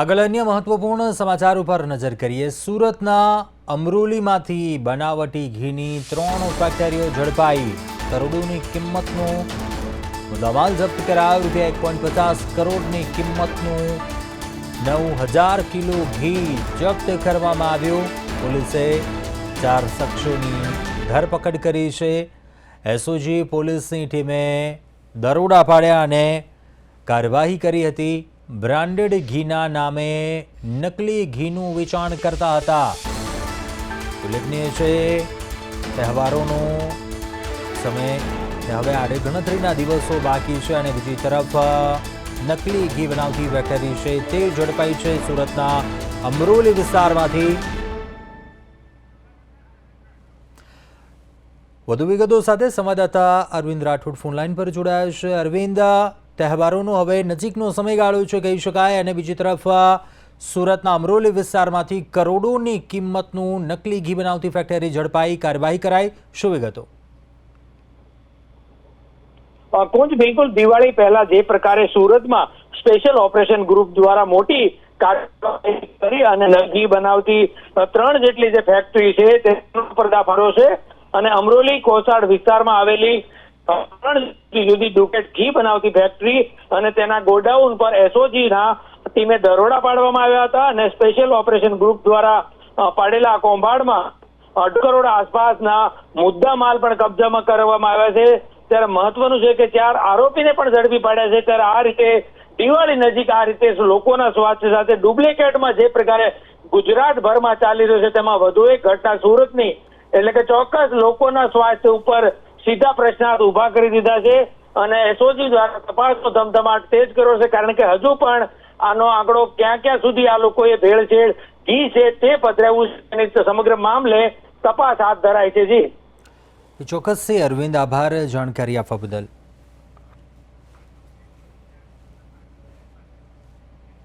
આગળ અન્ય મહત્વપૂર્ણ સમાચાર ઉપર નજર કરીએ. સુરતના અમરોલીમાંથી બનાવટી ઘીની ત્રણ ફેક્ટરીઓ ઝડપાઈ. કરોડોની કિંમતનું મુદ્દામાલ જપ્ત કરાયો. રૂપિયા એક પોઈન્ટ પચાસ કરોડની કિંમતનું નવ હજાર કિલો ઘી જપ્ત કરવામાં આવ્યું. પોલીસે ચાર શખ્સોની ધરપકડ કરી છે. એસઓજી પોલીસની ટીમે દરોડા પાડ્યા અને કાર્યવાહી કરી હતી. બ્રાન્ડેડ ઘીના નામે નકલી ઘીનું વેચાણ કરતા હતા. ઉલ્લેખનીય છે, તહેવારોનો સમય હવે આડે ગણતરીના દિવસો બાકી છે અને બીજી તરફ, નકલી ઘી બનાવતી ફેક્ટરી છે તે ઝડપાઈ છે સુરતના અમરોલી વિસ્તારમાંથી. વધુ વિગતો સાથે સંવાદદાતા અરવિંદ રાઠોડ ફોનલાઈન પર જોડાયા છે. અરવિંદ તહેવારોનો હવે નજીકનો સમયગાળો છે કહી શકાય અને બીજી તરફ સુરતના અમરોલી વિસ્તારમાંથી કરોડોની કિંમતનું નકલી ઘી બનાવતી ફેક્ટરી ઝડપાઈ કાર્યવાહી કરાઈ. શું વિગતો? કુંજ બિલકુલ દિવાળી પહેલા જે પ્રકારે સુરતમાં સ્પેશિયલ ઓપરેશન ગ્રુપ દ્વારા મોટી કરી અને ઘી બનાવતી ત્રણ જેટલી જે ફેક્ટરી છે તેનો પર્દાફાડો છે અને અમરોલી કોસાડ વિસ્તારમાં આવેલી ત્રણ જુદી ડુકેટ ઘી બનાવતી ફેક્ટરી અને તેના ગોડાઉન પર એસઓજીના ટીમે દરોડા પાડવામાં આવ્યા હતા અને સ્પેશિયલ ઓપરેશન ગ્રુપ દ્વારા પાડેલા કૌભાંડમાં અઢ કરોડ આસપાસના મુદ્દા માલ પણ કબજામાં કરવામાં આવ્યા છે. ત્યારે મહત્વનું છે કે ચાર આરોપીને પણ ઝડપી પાડ્યા છે. ત્યારે આ રીતે દિવાળી નજીક આ રીતે લોકોના સ્વાસ્થ્ય સાથે ડુપ્લિકેટમાં જે પ્રકારે ગુજરાતભરમાં ચાલી રહ્યો છે, તેમાં વધુ એક ઘટના સુરતની. એટલે કે ચોક્કસ લોકોના સ્વાસ્થ્ય ઉપર સીધા પ્રશ્નાર્થ ઊભા કરી દીધા છે અને એસઓજી દ્વારા તપાસનો ધમધમાટ તેજ કર્યો છે, કારણ કે હજુ પણ આનો આંકડો ક્યાં ક્યાં સુધી આ લોકોએ ભેળસેળ ઘી છે તે પધરાવ્યું છે સમગ્ર મામલે તપાસ હાથ ધરાય છે, જી. ચોક્કસથી અરવિંદ, આભાર, જાણકારી આપવા બદલ.